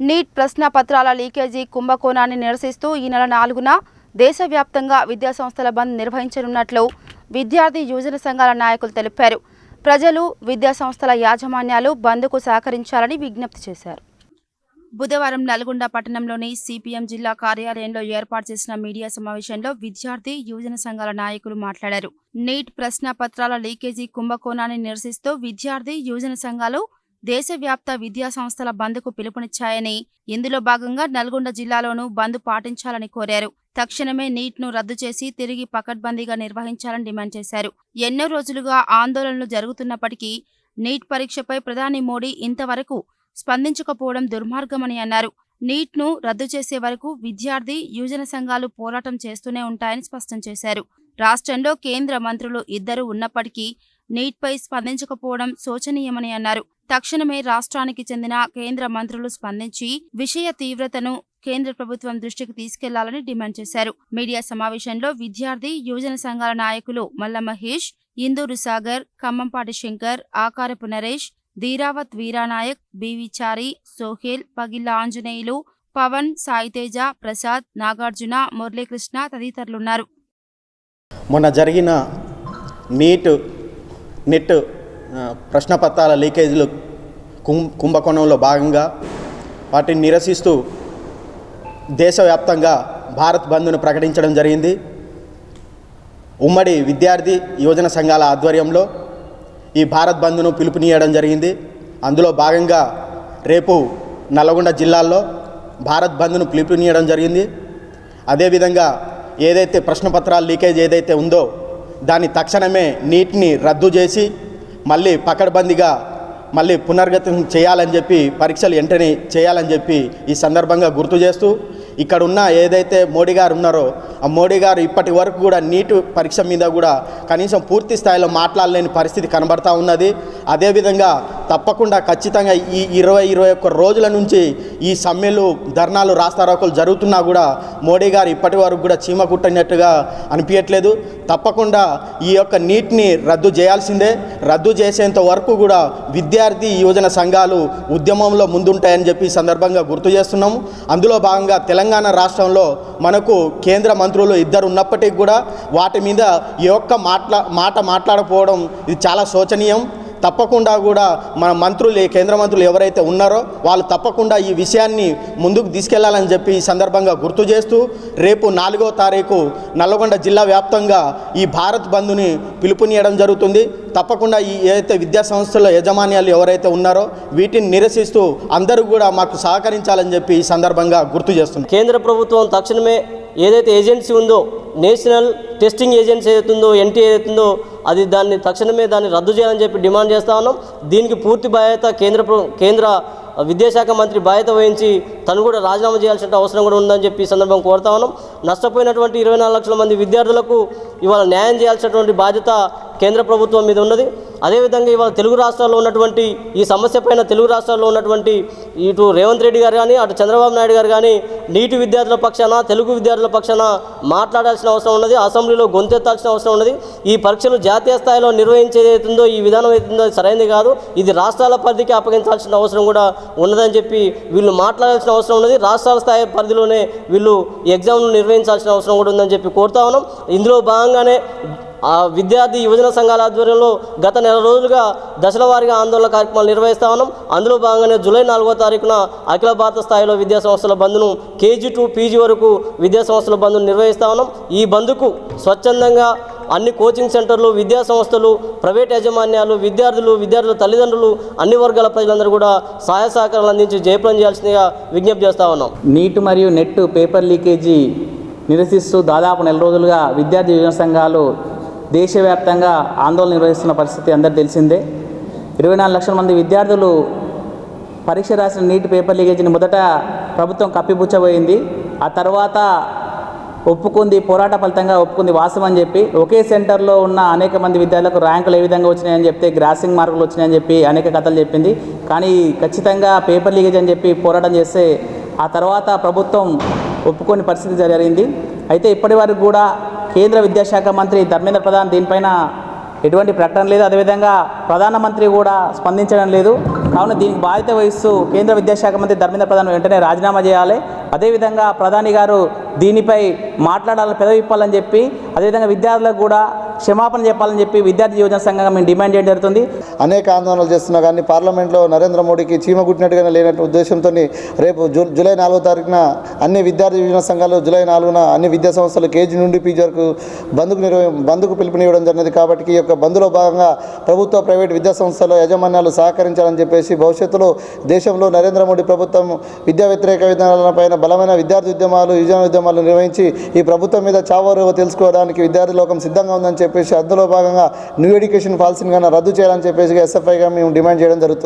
Neat ప్రశ్న పత్రాల leakage కుంభకోణాన్ని నిరసిస్తూ ఈ నెల నాలుగున దేశవ్యాప్తంగా విద్యాసంస్థల బంద్ నిర్వహించనున్నట్లు విద్యార్థి యువజన సంఘాల నాయకులు తెలిపారు. ప్రజలు విద్యాసంస్థల యాజమాన్యాలు బంద్కు సహకరించాలని విజ్ఞప్తి చేశారు. బుధవారం నల్గొండ పట్టణంలోని సిపిఎం జిల్లా కార్యాలయంలో ఏర్పాటు చేసిన మీడియా సమావేశంలో విద్యార్థి యువజన సంఘాల నాయకులు మాట్లాడారు. నీట్ ప్రశ్న పత్రాల లీకేజీ కుంభకోణాన్ని నిరసిస్తూ విద్యార్థి యువజన సంఘాలు దేశవ్యాప్త విద్యా సంస్థల బంద్కు పిలుపునిచ్చాయని ఇందులో భాగంగా నల్గొండ జిల్లాలోనూ బంద్ పాటించాలని కోరారు. తక్షణమే నీట్ను రద్దు చేసి తిరిగి పకడ్బందీగా నిర్వహించాలని డిమాండ్ చేశారు. ఎన్నో రోజులుగా ఆందోళనలు జరుగుతున్నప్పటికీ నీట్ పరీక్షపై ప్రధాని మోడీ ఇంతవరకు స్పందించకపోవడం దుర్మార్గమని అన్నారు. నీట్ను రద్దు చేసే వరకు విద్యార్థి యువజన సంఘాలు పోరాటం చేస్తూనే ఉంటాయని స్పష్టం చేశారు. రాష్ట్రంలో కేంద్ర మంత్రులు ఇద్దరు ఉన్నప్పటికీ నీట్పై స్పందించకపోవడం శోచనీయమని అన్నారు. తక్షణమే రాష్ట్రానికి చెందిన కేంద్ర మంత్రులు స్పందించి విషయ తీవ్రతను కేంద్ర ప్రభుత్వం దృష్టికి తీసుకెళ్ళాలని డిమాండ్ చేశారు. మీడియా సమావేశంలో విద్యార్థి యువజన సంఘాల నాయకులు మల్ల మహేష్ ఇందూరు సాగర్ ఖమ్మంపాటి శంకర్ ఆకారపు నరేష్ ధీరావత్ వీరానాయక్ బీవిచారి సోహేల్ పగిల్ల ఆంజనేయులు పవన్ సాయితేజ ప్రసాద్ నాగార్జున మురళీకృష్ణ తదితరులున్నారు. మొన్న జరిగిన నీట్ నెట్ ప్రశ్నపత్రాల లీకేజీలు కుం కుంభకోణంలో భాగంగా వాటిని నిరసిస్తూ దేశవ్యాప్తంగా భారత్ బంద్ను ప్రకటించడం జరిగింది. ఉమ్మడి విద్యార్థి యువజన సంఘాల ఆధ్వర్యంలో ఈ భారత్ బంద్ను పిలుపునీయడం జరిగింది. అందులో భాగంగా రేపు నల్గొండ జిల్లాల్లో భారత్ బంద్ను పిలుపునీయడం జరిగింది. అదేవిధంగా ఏదైతే ప్రశ్నపత్రాల లీకేజ్ ఏదైతే ఉందో దాన్ని తక్షణమే నీటిని రద్దు చేసి మళ్ళీ పకడ్బందీగా మళ్ళీ పునర్గతం చేయాలని చెప్పి పరీక్షలు వెంటనే చేయాలని చెప్పి ఈ సందర్భంగా గుర్తు చేస్తూ ఇక్కడ ఉన్న ఏదైతే మోడీ గారు ఉన్నారో ఆ మోడీ గారు ఇప్పటి వరకు కూడా నీటు పరీక్ష మీద కూడా కనీసం పూర్తి స్థాయిలో మాట్లాడలేని పరిస్థితి కనబడతా ఉన్నది. అదేవిధంగా తప్పకుండా ఖచ్చితంగా ఈ ఇరవై ఇరవై ఒక్క రోజుల నుంచి ఈ సమ్మెలు ధర్నాలు రాస్తారోకలు జరుగుతున్నా కూడా మోడీ గారు ఇప్పటి వరకు కూడా చీమ కుట్టినట్టుగా అనిపించట్లేదు తప్పకుండా ఈ యొక్క నీటిని రద్దు చేయాల్సిందే. రద్దు చేసేంత వరకు కూడా విద్యార్థి యువజన సంఘాలు ఉద్యమంలో ముందుంటాయని చెప్పి సందర్భంగా గుర్తు చేస్తున్నాము. అందులో భాగంగా తెలంగాణ రాష్ట్రంలో మనకు కేంద్ర మంత్రులు ఇద్దరు ఉన్నప్పటికీ కూడా వాటి మీద ఈ యొక్క మాట్లా మాట మాట్లాడకపోవడం ఇది చాలా శోచనీయం. తప్పకుండా కూడా మన మంత్రులు కేంద్ర మంత్రులు ఎవరైతే ఉన్నారో వాళ్ళు తప్పకుండా ఈ విషయాన్ని ముందుకు తీసుకెళ్ళాలని చెప్పి ఈ సందర్భంగా గుర్తు చేస్తూ రేపు నాలుగో తారీఖు నల్లగొండ జిల్లా వ్యాప్తంగా ఈ భారత్ బంద్ని పిలుపునియడం జరుగుతుంది. తప్పకుండా ఈ ఏదైతే విద్యా సంస్థల యజమాన్యాలు ఎవరైతే ఉన్నారో వీటిని నిరసిస్తూ అందరూ కూడా మాకు సహకరించాలని చెప్పి ఈ సందర్భంగా గుర్తు చేస్తుంది కేంద్ర ప్రభుత్వం తక్షణమే ఏదైతే ఏజెన్సీ ఉందో నేషనల్ టెస్టింగ్ ఏజెన్సీ ఏదైతుందో ఎన్టీ ఏదైతుందో అది దాన్ని తక్షణమే దాన్ని రద్దు చేయాలని చెప్పి డిమాండ్ చేస్తా ఉన్నాం. దీనికి పూర్తి బాధ్యత కేంద్ర ప్ర- కేంద్ర విద్యాశాఖ మంత్రి బాధ్యత వహించి తను కూడా రాజీనామా చేయాల్సిన అవసరం కూడా ఉందని చెప్పి సందర్భం కోరుతా ఉన్నాం. నష్టపోయినటువంటి ఇరవై నాలుగు లక్షల మంది విద్యార్థులకు ఇవాళ న్యాయం చేయాల్సినటువంటి బాధ్యత కేంద్ర ప్రభుత్వం మీద ఉన్నది. అదేవిధంగా ఇవాళ తెలుగు రాష్ట్రాల్లో ఉన్నటువంటి ఈ సమస్య పైన తెలుగు రాష్ట్రాల్లో ఉన్నటువంటి ఇటు రేవంత్ రెడ్డి గారు కానీ అటు చంద్రబాబు నాయుడు గారు కానీ నీటి విద్యార్థుల పక్షాన తెలుగు విద్యార్థుల పక్షాన మాట్లాడాల్సిన అవసరం ఉన్నది అసెంబ్లీలో గొంతెత్తాల్సిన అవసరం ఉన్నది. ఈ పరీక్షలు జాతీయ స్థాయిలో నిర్వహించేదైతుందో ఈ విధానం అవుతుందో సరైనది కాదు. ఇది రాష్ట్రాల పరిధికి అప్పగించాల్సిన అవసరం కూడా ఉన్నదని చెప్పి వీళ్ళు మాట్లాడాల్సిన అవసరం ఉన్నది. రాష్ట్రాల స్థాయి పరిధిలోనే వీళ్ళు ఎగ్జామ్ను నిర్వహించాల్సిన అవసరం కూడా ఉందని చెప్పి కోరుతా ఉన్నాం. ఇందులో భాగంగానే ఆ విద్యార్థి యువజన సంఘాల ఆధ్వర్యంలో గత నెల రోజులుగా దశల వారీగా ఆందోళన కార్యక్రమాలు నిర్వహిస్తా ఉన్నాం. అందులో భాగంగానే జూలై నాలుగో తారీఖున అఖిల భారత స్థాయిలో విద్యా సంస్థల బంద్ను కేజీ టు పీజీ వరకు విద్యా సంస్థల బంద్ను నిర్వహిస్తా ఉన్నాం. ఈ బంద్కు స్వచ్ఛందంగా అన్ని కోచింగ్ సెంటర్లు విద్యా సంస్థలు ప్రైవేట్ యాజమాన్యాలు విద్యార్థులు విద్యార్థుల తల్లిదండ్రులు అన్ని వర్గాల ప్రజలందరూ కూడా సహాయ సహకారాలు అందించి జయప్రం చేయాల్సిందిగా విజ్ఞప్తి చేస్తా ఉన్నాం. నీట్ మరియు నెట్ పేపర్ లీకేజీ నిరసిస్తూ దాదాపు నెల రోజులుగా విద్యార్థి యువజన సంఘాలు దేశవ్యాప్తంగా ఆందోళన నిర్వహిస్తున్న పరిస్థితి అందరికీ తెలిసిందే. ఇరవై నాలుగు లక్షల మంది విద్యార్థులు పరీక్ష రాసిన నీటి పేపర్ లీకేజీని మొదట ప్రభుత్వం కప్పిపుచ్చబోయింది. ఆ తర్వాత ఒప్పుకుంది పోరాట ఫలితంగా ఒప్పుకుంది వాస్తవం అని చెప్పి ఒకే సెంటర్లో ఉన్న అనేక మంది విద్యార్థులకు ర్యాంకులు ఏ విధంగా వచ్చినాయని చెప్తే గ్రాసింగ్ మార్కులు వచ్చినాయని చెప్పి అనేక కథలు చెప్పింది. కానీ ఖచ్చితంగా పేపర్ లీకేజ్ అని చెప్పి పోరాటం చేస్తే ఆ తర్వాత ప్రభుత్వం ఒప్పుకొని పరిస్థితి జరిగింది. అయితే ఇప్పటి వరకు కూడా కేంద్ర విద్యాశాఖ మంత్రి ధర్మేంద్ర ప్రధాన్ దీనిపైన ఎటువంటి ప్రకటన లేదు. అదేవిధంగా ప్రధానమంత్రి కూడా స్పందించడం లేదు. కావున దీనికి బాధ్యత వహిస్తూ కేంద్ర విద్యాశాఖ మంత్రి ధర్మేంద్ర ప్రధాన్ వెంటనే రాజీనామా చేయాలి. అదేవిధంగా ప్రధాని గారు దీనిపై మాట్లాడాలని పెదవిప్పాలని చెప్పి అదేవిధంగా విద్యార్థులకు కూడా క్షమాపణ చెప్పాలని చెప్పి విద్యార్థి యువజన సంఘంగా మేము డిమాండ్ చేయడం జరుగుతుంది. అనేక ఆందోళనలు చేస్తున్నా కానీ పార్లమెంట్లో నరేంద్ర మోడీకి చీమ గుట్టినట్టుగానే లేనట్టు ఉద్దేశంతో రేపు జూ జూలై నాలుగో తారీఖున అన్ని విద్యార్థి యువజన సంఘాలు జూలై నాలుగున అన్ని విద్యా సంస్థలు కేజీ నుండి పీజీ వరకు బంద్కు నిర్వ బంద్కు పిలుపునివ్వడం జరిగినది కాబట్టి ఈ యొక్క బంద్లో భాగంగా ప్రభుత్వ ప్రైవేట్ విద్యా సంస్థల యాజమాన్యాలు సహకరించాలని చెప్పేసి భవిష్యత్తులో దేశంలో నరేంద్ర మోడీ ప్రభుత్వం విద్యా వ్యతిరేక విధానాలపైన బలమైన విద్యార్థి ఉద్యమాలు యువజన ఉద్యమాలు నిర్వహించి ఈ ప్రభుత్వం మీద చావో తెలుసుకోవడానికి విద్యార్థి లోకం సిద్ధంగా ఉందని చెప్పి చెప్పేసి అందులో భాగంగా న్యూ ఎడ్యుకేషన్ పాలసీని కానీ రద్దు చేయాలని చెప్పేసి ఎస్ఎఫ్ఐగా మేము డిమాండ్ చేయడం జరుగుతుంది.